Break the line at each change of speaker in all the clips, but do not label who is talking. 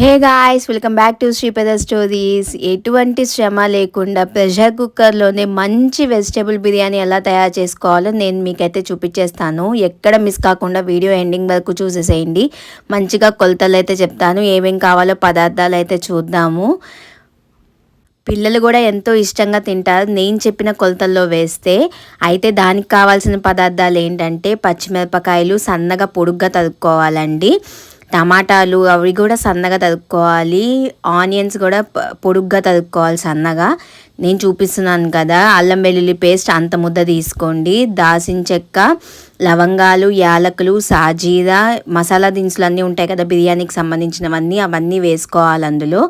Hey guys welcome back to Sripada stories. ఎటువంటి శ్రమ లేకుండా ప్రెషర్ కుక్కర్లోనే మంచి వెజిటేబుల్ బిర్యానీ ఎలా తయారు చేసుకోవాలో నేను మీకైతే చూపించేస్తాను. ఎక్కడ మిస్ కాకుండా వీడియో ఎండింగ్ వరకు చూసేసేయండి. మంచిగా కొలతలు అయితే చెప్తాను. ఏమేం కావాలో పదార్థాలు అయితే చూద్దాము. పిల్లలు కూడా ఎంతో ఇష్టంగా తింటారు. నేను చెప్పిన కొలతల్లో వేస్తే అయితే దానికి కావాల్సిన పదార్థాలు ఏంటంటే పచ్చిమిరపకాయలు సన్నగా పొడుగ్గా తరుక్కోవాలండి. టమాటాలు అవి కూడా సన్నగా తరుక్కోవాలి ఆనియన్స్ కూడా పొడుగ్గా తరుక్కోవాలి సన్నగా. నేను చూపిస్తున్నాను కదా అల్లం వెల్లుల్లి పేస్ట్ అంత ముద్ద తీసుకోండి. దాసిన చెక్క లవంగాలు యాలకులు సాజీరా మసాలా దినుసులు అన్నీ ఉంటాయి కదా బిర్యానీకి సంబంధించినవన్నీ అవన్నీ వేసుకోవాలి అందులో.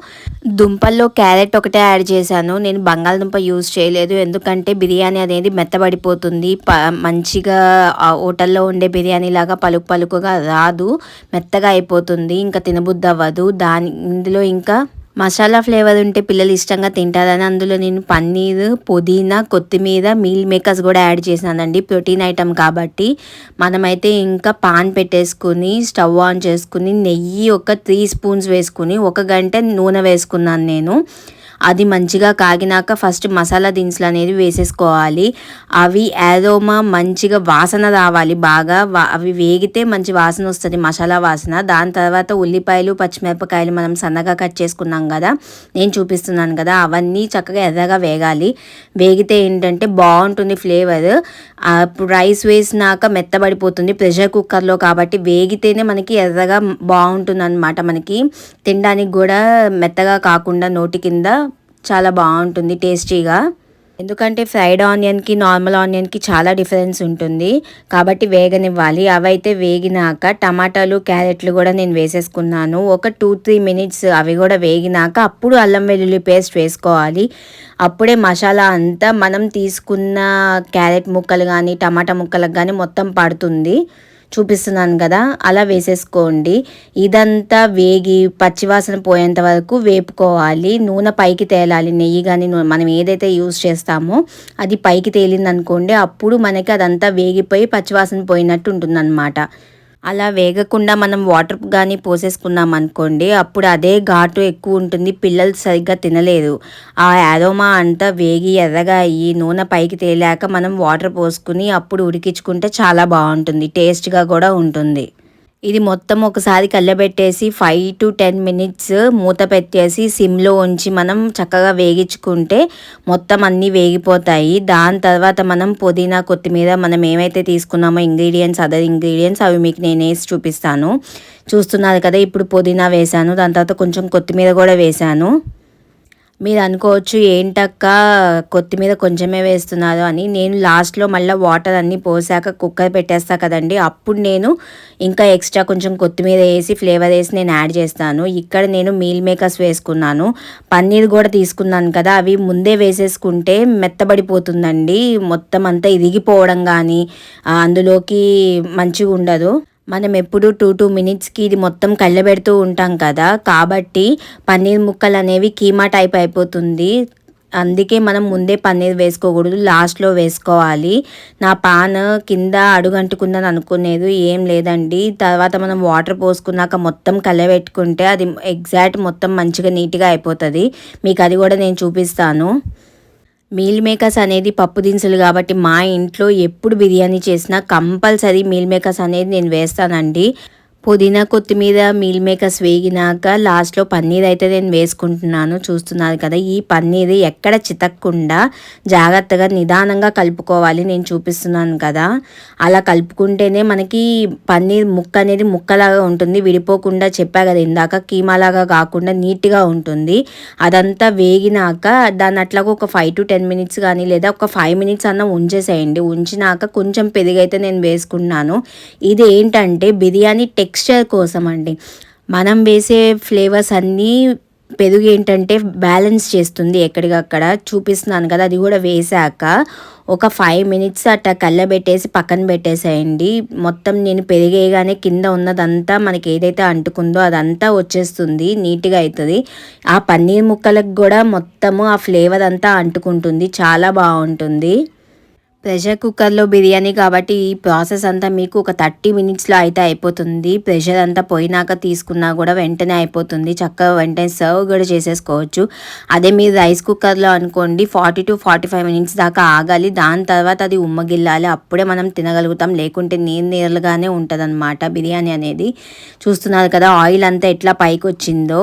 దుంపల్లో క్యారెట్ ఒకటే యాడ్ చేశాను. నేను బంగాళదుంప యూజ్ చేయలేదు. ఎందుకంటే బిర్యానీ అనేది మెత్తబడిపోతుంది. ప మంచిగా హోటల్లో ఉండే బిర్యానీ లాగా పలుకు పలుకుగా రాదు. మెత్తగా అయిపోతుంది. ఇంకా తినబుద్ధి అవ్వదు. దాని ఇందులో ఇంకా మసాలా ఫ్లేవర్ ఉంటే పిల్లలు ఇష్టంగా తింటారని అందులో నేను పన్నీర్ పుదీనా కొత్తిమీర మీల్ మేకర్స్ కూడా యాడ్ చేశానండి. ప్రోటీన్ ఐటమ్ కాబట్టి మనమైతే ఇంకా పాన్ పెట్టేసుకుని స్టవ్ ఆన్ చేసుకుని నెయ్యి ఒక త్రీ స్పూన్స్ వేసుకుని ఒక గంట నూనె వేసుకున్నాను నేను. అది మంచిగా కాగినాక ఫస్ట్ మసాలా దినుసులు అనేది వేసేసుకోవాలి. అవి ఏదోమా మంచిగా వాసన రావాలి బాగా. అవి వేగితే మంచి వాసన వస్తుంది మసాలా వాసన. దాని తర్వాత ఉల్లిపాయలు పచ్చిమిరపకాయలు మనం సన్నగా కట్ చేసుకున్నాం కదా నేను చూపిస్తున్నాను కదా అవన్నీ చక్కగా ఎర్రగా వేగాలి. వేగితే ఏంటంటే బాగుంటుంది ఫ్లేవర్. రైస్ వేసినాక మెత్తబడిపోతుంది ప్రెషర్ కుక్కర్లో కాబట్టి వేగితేనే మనకి ఎర్రగా బాగుంటుంది అనమాట మనకి. తినడానికి కూడా మెత్తగా కాకుండా నోటి కింద చాలా బాగుంటుంది టేస్టీగా. ఎందుకంటే ఫ్రైడ్ ఆనియన్కి నార్మల్ ఆనియన్కి చాలా డిఫరెన్స్ ఉంటుంది. కాబట్టి వేగనివ్వాలి. అవైతే వేగినాక టమాటాలు క్యారెట్లు కూడా నేను వేసేసుకున్నాను. ఒక టూ త్రీ మినిట్స్ అవి కూడా వేగినాక అప్పుడు అల్లం వెల్లుల్లి పేస్ట్ వేసుకోవాలి. అప్పుడే మసాలా అంతా మనం తీసుకున్న క్యారెట్ ముక్కలు కానీ టమాటా ముక్కలకు కానీ మొత్తం పడుతుంది. చూపిస్తున్నాను కదా అలా వేసేసుకోండి. ఇదంతా వేగి పచ్చివాసన పోయేంత వరకు వేపుకోవాలి. నూనె పైకి తేలాలి. నెయ్యి కానీ మనం ఏదైతే యూస్ చేస్తామో అది పైకి తేలింది అనుకోండి అప్పుడు మనకి అదంతా వేగిపోయి పచ్చివాసన పోయినట్టు ఉంటుందన్నమాట. అలా వేగకుండా మనం వాటర్ కానీ పోసేసుకున్నాం అనుకోండి అప్పుడు అదే ఘాటు ఎక్కువ ఉంటుంది పిల్లలు సరిగ్గా తినలేదు. ఆ యాదోమా అంతా వేగి ఎర్రగా అయ్యి నూనె పైకి తేలాక మనం వాటర్ పోసుకుని అప్పుడు ఉడికించుకుంటే చాలా బాగుంటుంది టేస్ట్గా కూడా ఉంటుంది. ఇది మొత్తం ఒకసారి కళ్ళబెట్టేసి ఫైవ్ టు టెన్ మినిట్స్ మూత పెట్టేసి సిమ్లో ఉంచి మనం చక్కగా వేగించుకుంటే మొత్తం అన్నీ వేగిపోతాయి. దాని తర్వాత మనం పుదీనా కొత్తిమీర మనం ఏమైతే తీసుకున్నామో ఇంగ్రీడియంట్స్ అదర్ ఇంగ్రీడియంట్స్ అవి మీకు నేను వేసి చూపిస్తాను. చూస్తున్నారు కదా ఇప్పుడు పుదీనా వేసాను దాని తర్వాత కొంచెం కొత్తిమీర కూడా వేసాను మీరు అనుకోవచ్చు ఏంటక్క కొత్తిమీర కొంచెమే వేస్తున్నారు అని. నేను లాస్ట్లో మళ్ళీ వాటర్ అన్నీ పోసాక కుక్కర్ పెట్టేస్తా కదండి. అప్పుడు నేను ఇంకా ఎక్స్ట్రా కొంచెం కొత్తిమీర వేసి ఫ్లేవర్ వేసి నేను యాడ్ చేస్తాను. ఇక్కడ నేను మీల్ మేకర్స్ వేసుకున్నాను. పన్నీర్ కూడా తీసుకున్నాను కదా అవి ముందే వేసేసుకుంటే మెత్తబడిపోతుందండి. మొత్తం అంతా ఇరిగిపోవడం కానీ అందులోకి మంచిగా ఉండదు మనం ఎప్పుడు టూ టూ మినిట్స్కి ఇది మొత్తం కళ్ళబెడుతూ ఉంటాం కదా. కాబట్టి పన్నీర్ ముక్కలు అనేవి కీమా టైప్ అయిపోతుంది. అందుకే మనం ముందే పన్నీర్ వేసుకోకూడదు లాస్ట్లో వేసుకోవాలి. నా పాన్ కింద అడుగంటుకుందని అనుకునేది ఏం లేదండి. తర్వాత మనం వాటర్ పోసుకున్నాక మొత్తం కలబెట్టుకుంటే అది ఎగ్జాక్ట్ మొత్తం మంచిగా నీట్గా అయిపోతుంది. మీకు అది కూడా నేను చూపిస్తాను. మీల్ మేకర్స్ అనేది పప్పు దినుసులు కాబట్టి మా ఇంట్లో ఎప్పుడు బిర్యానీ చేసినా కంపల్సరీ మీల్ మేకర్స్ అనేది నేను వేస్తానండి. పుదీనా కొత్తిమీర మీల్ మేకర్స్ వేగినాక లాస్ట్లో పన్నీర్ అయితే నేను వేసుకుంటున్నాను. చూస్తున్నారు కదా ఈ పన్నీర్ ఎక్కడ చితక్కుండా జాగ్రత్తగా నిదానంగా కలుపుకోవాలి నేను చూపిస్తున్నాను కదా. అలా కలుపుకుంటేనే మనకి పన్నీర్ ముక్క అనేది ముక్కలాగా ఉంటుంది. విడిపోకుండా చెప్పా కదా ఇందాక కీమాలాగా కాకుండా నీట్గా ఉంటుంది. అదంతా వేగినాక దాన్ని అట్లాగా ఒక ఫైవ్ టు టెన్ మినిట్స్ కానీ లేదా ఒక ఫైవ్ మినిట్స్ అన్న ఉంచేసేయండి. ఉంచినాక కొంచెం పెరిగైతే నేను వేసుకున్నాను. ఇది ఏంటంటే బిర్యానీ టెక్ టెక్స్చర్ కోసం అండి మనం వేసే ఫ్లేవర్స్ అన్నీ పెరుగు ఏంటంటే బ్యాలెన్స్ చేస్తుంది ఎక్కడికక్కడ. చూపిస్తున్నాను కదా అది కూడా వేసాక ఒక ఫైవ్ మినిట్స్ అట్లా కళ్ళబెట్టేసి పక్కన పెట్టేసేయండి. మొత్తం నేను పెరిగేయగానే కింద ఉన్నదంతా మనకి ఏదైతే అంటుకుందో అదంతా వచ్చేస్తుంది నీట్గా అవుతుంది ఆ పన్నీర్ ముక్కలకు కూడా మొత్తము ఆ ఫ్లేవర్ అంతా అంటుకుంటుంది చాలా బాగుంటుంది. ప్రెషర్ కుక్కర్లో బిర్యానీ కాబట్టి ఈ ప్రాసెస్ అంతా మీకు ఒక థర్టీ మినిట్స్లో అయితే అయిపోతుంది. ప్రెషర్ అంతా పోయినాక తీసుకున్నా కూడా వెంటనే అయిపోతుంది. చక్కగా వెంటనే సర్వ్ కూడా చేసేసుకోవచ్చు. అదే మీరు రైస్ కుక్కర్లో అనుకోండి forty to forty five minutes దాకా ఆగాలి. దాని తర్వాత అది ఉమ్మగిల్లాలి. అప్పుడే మనం తినగలుగుతాం. లేకుంటే నీరు నీరులుగానే ఉంటుంది బిర్యానీ అనేది. చూస్తున్నారు కదా ఆయిల్ అంతా ఎట్లా పైకి వచ్చిందో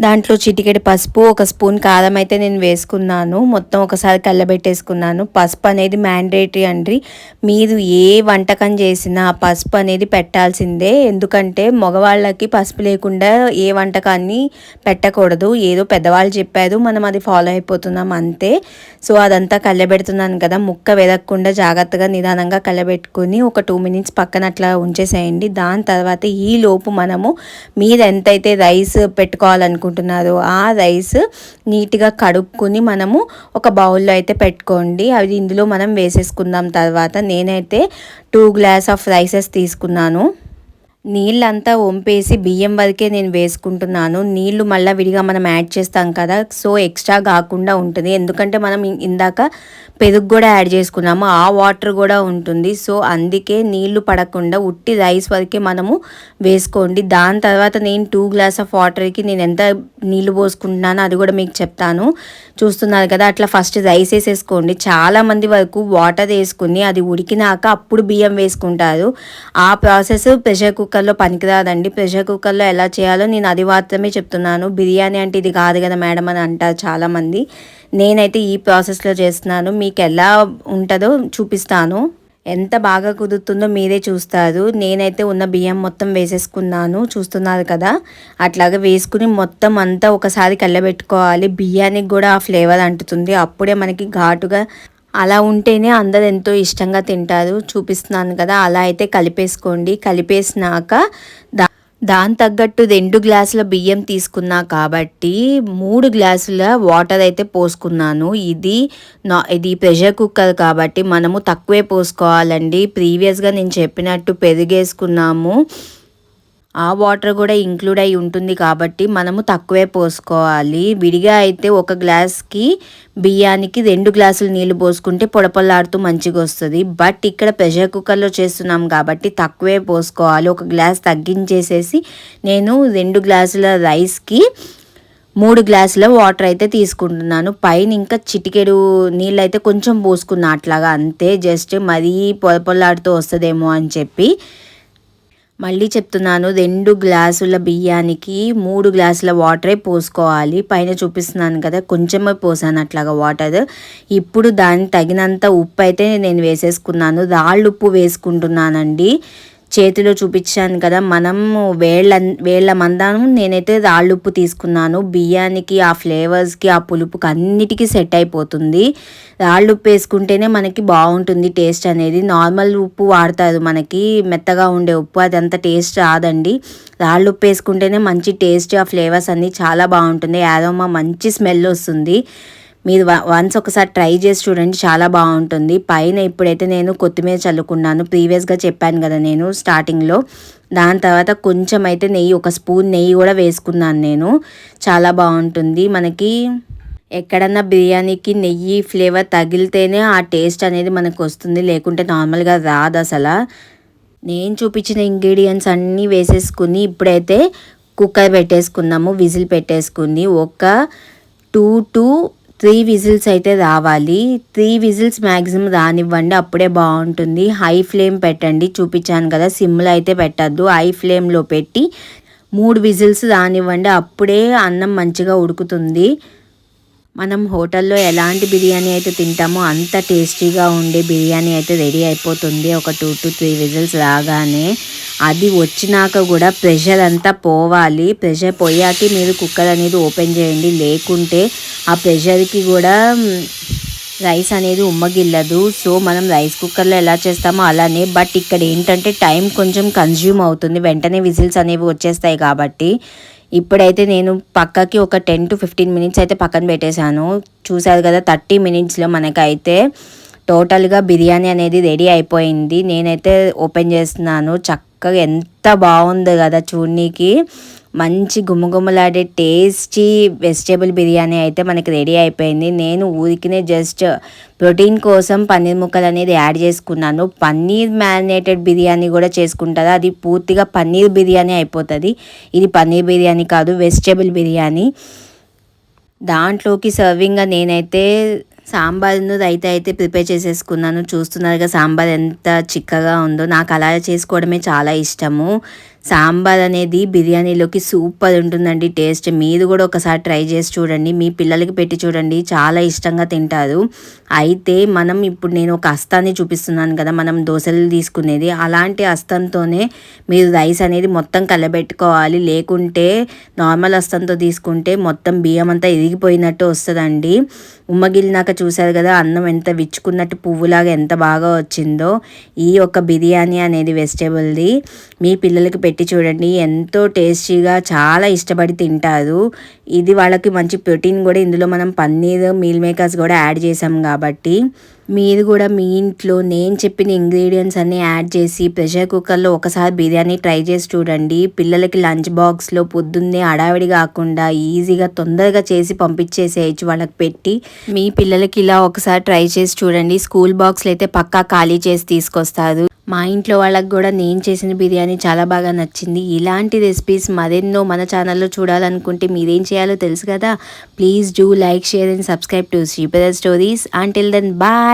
దాంట్లో చిటికెడు పసుపు ఒక స్పూన్ కారం అయితే నేను వేసుకున్నాను. మొత్తం ఒకసారి కళ్ళబెట్టేసుకున్నాను. పసుపు అనేది మ్యాండేటరీ అండి. మీరు ఏ వంటకం చేసినా పసుపు అనేది పెట్టాల్సిందే. ఎందుకంటే మగవాళ్ళకి పసుపు లేకుండా ఏ వంటకాన్ని పెట్టకూడదు. ఏదో పెద్దవాళ్ళు చెప్పారు మనం అది ఫాలో అయిపోతున్నాం అంతే. సో అదంతా కళ్ళబెడుతున్నాను కదా. ముక్క వెదక్కుండా జాగ్రత్తగా నిదానంగా కళ్ళబెట్టుకుని ఒక టూ మినిట్స్ పక్కన అట్లా ఉంచేసేయండి. దాని తర్వాత ఈ లోపు మనము మీరు ఎంతైతే రైస్ పెట్టుకోవాలనుకుంటున్నారో అనుకుంటున్నారో ఆ రైస్ నీట్గా కడుక్కుని మనము ఒక బౌల్లో అయితే పెట్టుకోండి. అది ఇందులో మనం వేసేసుకుందాం తర్వాత నేనైతే టూ గ్లాస్ ఆఫ్ రైసెస్ తీసుకున్నాను. నీళ్ళంతా వంపేసి బియ్యం వరకే నేను వేసుకుంటున్నాను. నీళ్ళు మళ్ళీ విడిగా మనం యాడ్ చేస్తాం కదా సో ఎక్స్ట్రా కాకుండా ఉంటుంది. ఎందుకంటే మనం ఇందాక పెరుగు కూడా యాడ్ చేసుకున్నాము ఆ వాటర్ కూడా ఉంటుంది. సో అందుకే నీళ్ళు పడకుండా ఉట్టి రైస్ వరకే మనము వేసుకోండి. దాని తర్వాత నేను టూ గ్లాస్ ఆఫ్ వాటర్కి నేను ఎంత నీళ్ళు పోసుకుంటున్నానో అది కూడా మీకు చెప్తాను. చూస్తున్నారు కదా అట్లా ఫస్ట్ రైస్ వేసేసుకోండి. చాలామంది వరకు వాటర్ వేసుకుని అది ఉడికినాక అప్పుడు బియ్యం వేసుకుంటారు. ఆ ప్రాసెస్ ప్రెషర్ కుక్కర్ కుక్కర్లో పనికిరాదండి. ప్రెషర్ కుక్కర్లో ఎలా చేయాలో నేను అది మాత్రమే చెప్తున్నాను. బిర్యానీ అంటే ఇది కాదు కదా మేడం అని అంటారు చాలామంది. నేనైతే ఈ ప్రాసెస్లో చేస్తున్నాను. మీకు ఎలా ఉంటుందో చూపిస్తాను. ఎంత బాగా కుదురుతుందో మీరే చూస్తారు. నేనైతే ఉన్న బియ్యం మొత్తం వేసేసుకున్నాను. చూస్తున్నారు కదా? అట్లాగా వేసుకుని మొత్తం అంతా ఒకసారి కళ్ళబెట్టుకోవాలి. బియ్యానికి కూడా ఆ ఫ్లేవర్ అంటుతుంది. అప్పుడే మనకి ఘాటుగా అలా ఉంటేనే అందరు ఎంతో ఇష్టంగా తింటారు. చూపిస్తున్నాను కదా అలా అయితే కలిపేసుకోండి. కలిపేసినాక దా దాని తగ్గట్టు రెండు గ్లాసుల బియ్యం తీసుకున్నా కాబట్టి మూడు గ్లాసుల వాటర్ అయితే పోసుకున్నాను. ఇది నా ఇది ప్రెషర్ కుక్కర్ కాబట్టి మనము తక్కువే పోసుకోవాలండి. ప్రీవియస్గా నేను చెప్పినట్టు పెరిగేసుకున్నాము. ఆ వాటర్ కూడా ఇంక్లూడ్ అయి ఉంటుంది కాబట్టి మనము తక్కువే పోసుకోవాలి. విడిగా అయితే ఒక గ్లాస్కి బియ్యానికి రెండు గ్లాసులు నీళ్ళు పోసుకుంటే పొడపొల్లాడుతూ మంచిగా వస్తుంది. బట్ ఇక్కడ ప్రెషర్ కుక్కర్లో చేస్తున్నాం కాబట్టి తక్కువే పోసుకోవాలి. ఒక గ్లాస్ తగ్గించేసేసి నేను రెండు గ్లాసుల రైస్కి మూడు గ్లాసుల వాటర్ అయితే తీసుకుంటున్నాను. పైన ఇంకా చిటికెడు నీళ్ళు అయితే కొంచెం పోసుకున్నా అట్లాగా అంతే. జస్ట్ మరీ పొలపొల్లాడుతూ వస్తుందేమో అని చెప్పి మళ్ళీ చెప్తున్నాను రెండు గ్లాసుల బియ్యానికి మూడు గ్లాసుల వాటరే పోసుకోవాలి. పైన చూపిస్తున్నాను కదా కొంచెమే పోసాను అట్లాగా వాటర్. ఇప్పుడు దానికి తగినంత ఉప్పు అయితే నేను వేసేసుకున్నాను. రాళ్ళు ఉప్పు వేసుకుంటున్నానండి. చేతిలో చూపించాను కదా మనం వేళ్ళ వేళ్ళ మందానం నేనైతే రాళ్ళుప్పు తీసుకున్నాను. బియ్యానికి ఆ ఫ్లేవర్స్కి ఆ పులుపుకి అన్నిటికీ సెట్ అయిపోతుంది. రాళ్ళుప్పు వేసుకుంటేనే మనకి బాగుంటుంది టేస్ట్ అనేది. నార్మల్ ఉప్పు వాడతారు మనకి మెత్తగా ఉండే ఉప్పు అదంతా టేస్ట్ రాదండి. రాళ్ళుప్పు వేసుకుంటేనే మంచి టేస్ట్ ఆ ఫ్లేవర్స్ అన్నీ చాలా బాగుంటుంది. యాదమ్మ మంచి స్మెల్ వస్తుంది. మీరు వన్స్ ఒకసారి ట్రై చేసి చూడండి చాలా బాగుంటుంది. పైన ఇప్పుడైతే నేను కొత్తిమీర చల్లుకున్నాను. ప్రీవియస్గా చెప్పాను కదా నేను స్టార్టింగ్లో దాని తర్వాత కొంచెం అయితే నెయ్యి ఒక స్పూన్ నెయ్యి కూడా వేసుకున్నాను నేను. చాలా బాగుంటుంది. మనకి ఎక్కడన్నా బిర్యానీకి నెయ్యి ఫ్లేవర్ తగిలితేనే ఆ టేస్ట్ అనేది మనకు వస్తుంది. లేకుంటే నార్మల్గా రాదు అసలు. నేను చూపించిన ఇంగ్రీడియంట్స్ అన్నీ వేసేసుకుని ఇప్పుడైతే కుక్కర్ పెట్టేసుకున్నాము విజిల్ పెట్టేసుకుని. ఒక టూ టూ త్రీ విజిల్స్ అయితే రావాలి. త్రీ విజిల్స్ మ్యాక్సిమం రానివ్వండి అప్పుడే బాగుంటుంది. హై ఫ్లేమ్ పెట్టండి చూపించాను కదా సిమ్లో అయితే పెట్టద్దు. హై ఫ్లేమ్లో పెట్టి మూడు విజిల్స్ రానివ్వండి అప్పుడే అన్నం మంచిగా ఉడుకుతుంది. మనం హోటల్లో ఎలాంటి బిర్యానీ అయితే తింటామో అంత టేస్టీగా ఉండే బిర్యానీ అయితే రెడీ అయిపోతుంది. ఒక టూ టు త్రీ విజిల్స్ రాగానే అది వచ్చినాక కూడా ప్రెషర్ అంతా పోవాలి. ప్రెషర్ పోయాక మీరు కుక్కర్ అనేది ఓపెన్ చేయండి. లేకుంటే ఆ ప్రెషర్కి కూడా రైస్ అనేది ఉమ్మగిల్లదు. సో మనం రైస్ కుక్కర్లో ఎలా చేస్తామో అలానే. బట్ ఇక్కడ ఏంటంటే టైం కొంచెం కన్జ్యూమ్ అవుతుంది. వెంటనే విజిల్స్ అనేవి వచ్చేస్తాయి కాబట్టి. ఇప్పుడైతే నేను పక్కకి ఒక టెన్ టు ఫిఫ్టీన్ మినిట్స్ అయితే పక్కన పెట్టేశాను. చూసారు కదా థర్టీ మినిట్స్లో మనకైతే టోటల్గా బిర్యానీ అనేది రెడీ అయిపోయింది. నేనైతే ఓపెన్ చేస్తున్నాను చక్క చక్కగా ఎంత బాగుందో కదా చూడనీకి. మంచి గుమగుమలాడే టేస్టీ వెజిటేబుల్ బిర్యానీ అయితే మనకి రెడీ అయిపోయింది. నేను ఊరికినే జస్ట్ ప్రోటీన్ కోసం పన్నీర్ ముక్కలు అనేది యాడ్ చేసుకున్నాను. పన్నీర్ మ్యారినేటెడ్ బిర్యానీ కూడా చేసుకుంటారా? అది పూర్తిగా పన్నీర్ బిర్యానీ అయిపోతుంది. ఇది పన్నీర్ బిర్యానీ కాదు వెజిటేబుల్ బిర్యానీ. దాంట్లోకి సర్వింగ్గా నేనైతే సాంబార్ను రైతా అయితే ప్రిపేర్ చేసేసుకున్నాను. చూస్తున్నారుగా సాంబార్ ఎంత చిక్కగా ఉందో. నాకు అలా చేసుకోవడమే చాలా ఇష్టము. సాంబార్ అనేది బిర్యానీలోకి సూపర్ ఉంటుందండి టేస్ట్. మీరు కూడా ఒకసారి ట్రై చేసి చూడండి. మీ పిల్లలకి పెట్టి చూడండి. చాలా ఇష్టంగా తింటారు. అయితే మనం ఇప్పుడు నేను ఒక అస్తాన్ని చూపిస్తున్నాను కదా మనం దోశలు తీసుకునేది. అలాంటి అస్తంతోనే మీరు రైస్ అనేది మొత్తం కలబెట్టుకోవాలి. లేకుంటే నార్మల్ అస్తంతో తీసుకుంటే మొత్తం బియ్యం అంతా ఇరిగిపోయినట్టు వస్తుందండి. ఉమ్మగిలినాక చూసారు కదా అన్నం ఎంత విచ్చుకున్నట్టు పువ్వులాగా ఎంత బాగా వచ్చిందో. ఈ ఒక బిర్యానీ అనేది వెజిటేబుల్ది. మీ పిల్లలకి పెట్టి చూడండి. ఎంతో టేస్టీగా చాలా ఇష్టపడి తింటారు. ఇది వాళ్ళకి మంచి ప్రోటీన్ కూడా. ఇందులో మనం పన్నీర్ మీల్ మేకర్స్ కూడా యాడ్ చేసాం కాబట్టి మీరు కూడా మీ ఇంట్లో నేను చెప్పిన ఇంగ్రీడియంట్స్ అన్నీ యాడ్ చేసి ప్రెషర్ కుక్కర్లో ఒకసారి బిర్యానీ ట్రై చేసి చూడండి. పిల్లలకి లంచ్ బాక్స్లో పొద్దున్నే అడావిడి కాకుండా ఈజీగా తొందరగా చేసి పంపించేసేయచ్చు వాళ్ళకి పెట్టి. మీ పిల్లలకి ఇలా ఒకసారి ట్రై చేసి చూడండి. స్కూల్ బాక్స్లో అయితే పక్కా ఖాళీ చేసి తీసుకొస్తారు. మా ఇంట్లో వాళ్ళకి కూడా నేను చేసిన బిర్యానీ చాలా బాగా నచ్చింది. ఇలాంటి రెసిపీస్ మరెన్నో మన ఛానల్లో చూడాలనుకుంటే మీరేం చేయాలో తెలుసు కదా? Please do like share and subscribe to Sripada stories until then bye